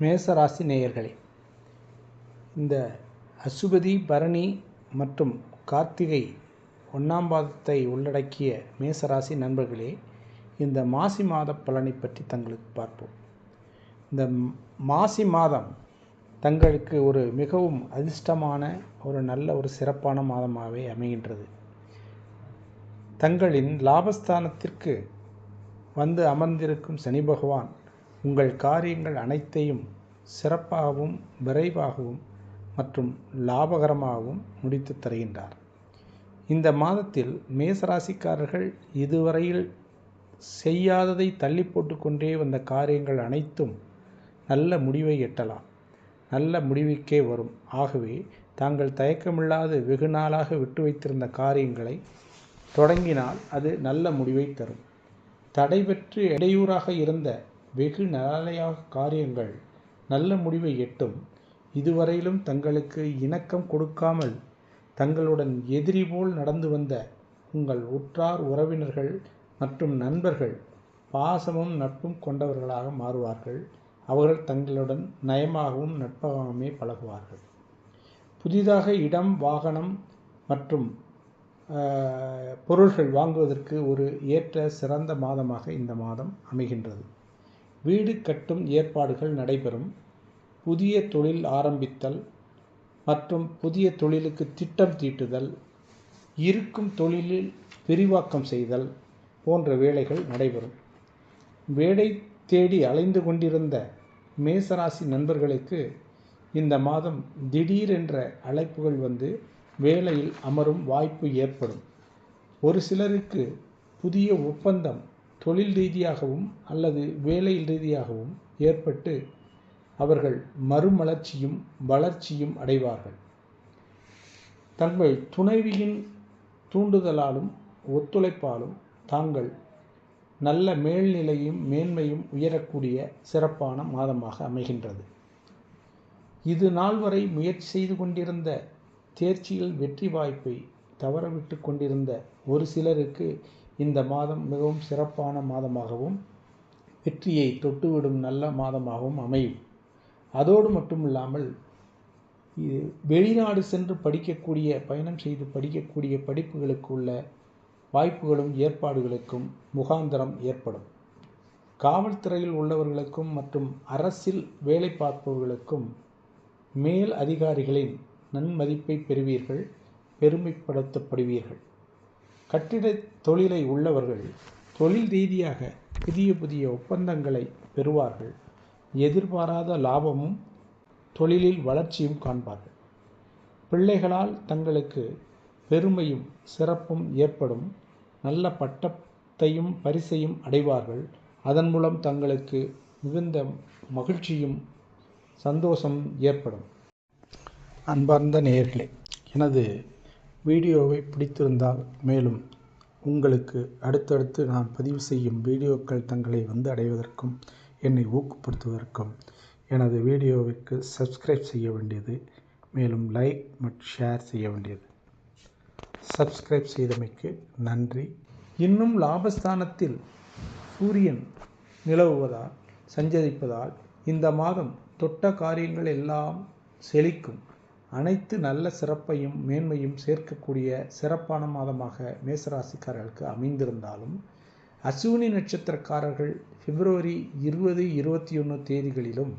மேசராசி நேயர்களே இந்த அசுபதி பரணி மற்றும் கார்த்திகை ஒன்றாம் பாதத்தை உள்ளடக்கிய மேசராசி நண்பர்களே இந்த மாசி மாத பலனை பற்றி தங்களுக்கு பார்ப்போம். இந்த மாசி மாதம் தங்களுக்கு ஒரு மிகவும் அதிர்ஷ்டமான ஒரு நல்ல ஒரு சிறப்பான மாதமாகவே அமைகின்றது. தங்களின் லாபஸ்தானத்திற்கு வந்து அமர்ந்திருக்கும் சனி பகவான் உங்கள் காரியங்கள் அனைத்தையும் சிறப்பாகவும் விரைவாகவும் மற்றும் லாபகரமாகவும் முடித்து தருகின்றார். இந்த மாதத்தில் மேசராசிக்காரர்கள் இதுவரையில் செய்யாததை தள்ளி போட்டுக்கொண்டே வந்த காரியங்கள் அனைத்தும் நல்ல முடிவை எட்டலாம். நல்ல முடிவுக்கே வரும். ஆகவே தாங்கள் தயக்கமில்லாது வெகு நாளாக விட்டு வைத்திருந்த காரியங்களை தொடங்கினால் அது நல்ல முடிவை தரும். தடைபெற்று இடையூறாக இருந்த வெகு நாளையாக காரியங்கள் நல்ல முடிவை எட்டும். இதுவரையிலும் தங்களுக்கு இணக்கம் கொடுக்காமல் தங்களுடன் எதிரி போல் நடந்து வந்த உங்கள் உற்றார் உறவினர்கள் மற்றும் நண்பர்கள் பாசமும் நட்பும் கொண்டவர்களாக மாறுவார்கள். அவர்கள் தங்களுடன் நயமாகவும் நட்பாகவுமே பழகுவார்கள். புதிதாக இடம் வாகனம் மற்றும் பொருள்கள் வாங்குவதற்கு ஒரு ஏற்ற சிறந்த மாதமாக இந்த மாதம் அமைகின்றது. வீடு கட்டும் ஏற்பாடுகள் நடைபெறும். புதிய தொழில் ஆரம்பித்தல் மற்றும் புதிய தொழிலுக்கு திட்டம் தீட்டுதல் இருக்கும் தொழிலில் விரிவாக்கம் செய்தல் போன்ற வேலைகள் நடைபெறும். வேலை தேடி அலைந்து கொண்டிருந்த மேசராசி நண்பர்களுக்கு இந்த மாதம் திடீரென்ற அழைப்புகள் வந்து வேலையில் அமரும் வாய்ப்பு ஏற்படும். ஒரு சிலருக்கு புதிய ஒப்பந்தம் தொழில் ரீதியாகவும் அல்லது வேலை ரீதியாகவும் ஏற்பட்டு அவர்கள் மறுமலர்ச்சியும் வளர்ச்சியும் அடைவார்கள். தங்கள் துணைவியின் தூண்டுதலாலும் ஒத்துழைப்பாலும் தாங்கள் நல்ல மேல்நிலையும் மேன்மையும் உயரக்கூடிய சிறப்பான மாதமாக அமைகின்றது. இது நாள் வரை முயற்சி செய்து கொண்டிருந்த தேர்ச்சியில் வெற்றி வாய்ப்பை தவறவிட்டு கொண்டிருந்த ஒரு சிலருக்கு இந்த மாதம் மிகவும் சிறப்பான மாதமாகவும் வெற்றியை தொட்டுவிடும் நல்ல மாதமாகவும் அமையும். அதோடு மட்டுமில்லாமல் வெளிநாடு சென்று படிக்கக்கூடிய பயணம் செய்து படிக்கக்கூடிய படிப்புகளுக்கு உள்ள வாய்ப்புகளும் ஏற்பாடுகளுக்கும் முகாந்திரம் ஏற்படும். காவல்துறையில் உள்ளவர்களுக்கும் மற்றும் அரசில் வேலை பார்ப்பவர்களுக்கும் மேல் அதிகாரிகளின் நன்மதிப்பை பெறுவீர்கள் பெருமைப்படுத்தப்படுவீர்கள். கட்டிட தொழிலை உள்ளவர்கள் தொழில் ரீதியாக புதிய புதிய ஒப்பந்தங்களை பெறுவார்கள். எதிர்பாராத லாபமும் தொழிலில் வளர்ச்சியும் காண்பார்கள். பிள்ளைகளால் தங்களுக்கு பெருமையும் சிறப்பும் ஏற்படும். நல்ல பட்டத்தையும் பரிசையும் அடைவார்கள். அதன் மூலம் தங்களுக்கு மிகுந்த மகிழ்ச்சியும் சந்தோஷம் ஏற்படும். அன்பார்ந்த நேயர்களே எனது வீடியோவை பிடித்திருந்தால் மேலும் உங்களுக்கு அடுத்தடுத்து நான் பதிவு செய்யும் வீடியோக்கள் தங்களை வந்து அடைவதற்கும் என்னை ஊக்கப்படுத்துவதற்கும் எனது வீடியோவிற்கு சப்ஸ்கிரைப் செய்ய வேண்டியது மேலும் லைக் மற்றும் ஷேர் செய்ய வேண்டியது. சப்ஸ்கிரைப் செய்தமைக்கு நன்றி. இன்னும் லாபஸ்தானத்தில் சூரியன் நிலவுவதால் சஞ்சரிப்பதால் இந்த மாதம் தொட்ட காரியங்கள் எல்லாம் செழிக்கும். அனைத்து நல்ல சிறப்பையும் மேன்மையும் சேர்க்கக்கூடிய சிறப்பான மாதமாக மேசராசிக்காரர்களுக்கு அமைந்திருந்தாலும் அசுவினி நட்சத்திரக்காரர்கள் பிப்ரவரி இருபது இருபத்தி ஒன்று தேதிகளிலும்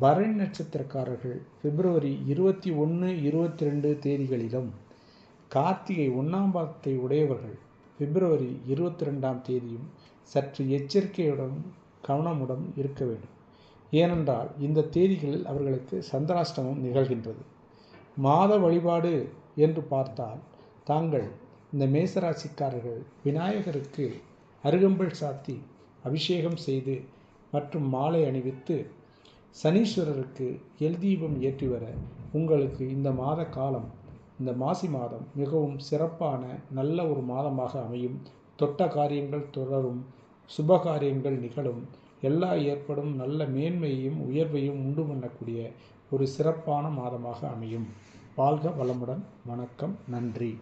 பரணி நட்சத்திரக்காரர்கள் பிப்ரவரி இருபத்தி ஒன்று இருபத்தி ரெண்டு தேதிகளிலும் கார்த்திகை ஒன்றாம் பாதத்தை உடையவர்கள் பிப்ரவரி இருபத்தி ரெண்டாம் தேதியும் சற்று எச்சரிக்கையுடன் கவனமுடன் இருக்க வேண்டும். ஏனென்றால் இந்த தேதிகளில் அவர்களுக்கு சந்திராஷ்டமம் நிகழ்கின்றது. மாத வழிபாடு என்று பார்த்தால் தாங்கள் இந்த மேசராசிக்காரர்கள் விநாயகருக்கு அருகம்பல் சாத்தி அபிஷேகம் செய்து மற்றும் மாலை அணிவித்து சனீஸ்வரருக்கு எல் தீபம் ஏற்றி வர உங்களுக்கு இந்த மாத காலம் இந்த மாசி மாதம் மிகவும் சிறப்பான நல்ல ஒரு மாதமாக அமையும். தொட்ட காரியங்கள் தொடரும் சுப காரியங்கள் நிகழும். எல்லா ஏற்படும் நல்ல மேன்மையையும் உயர்வையும் உண்டு பண்ணக்கூடிய ஒரு சிறப்பான மாதமாக அமையும். வாழ்க வளமுடன். வணக்கம். நன்றி.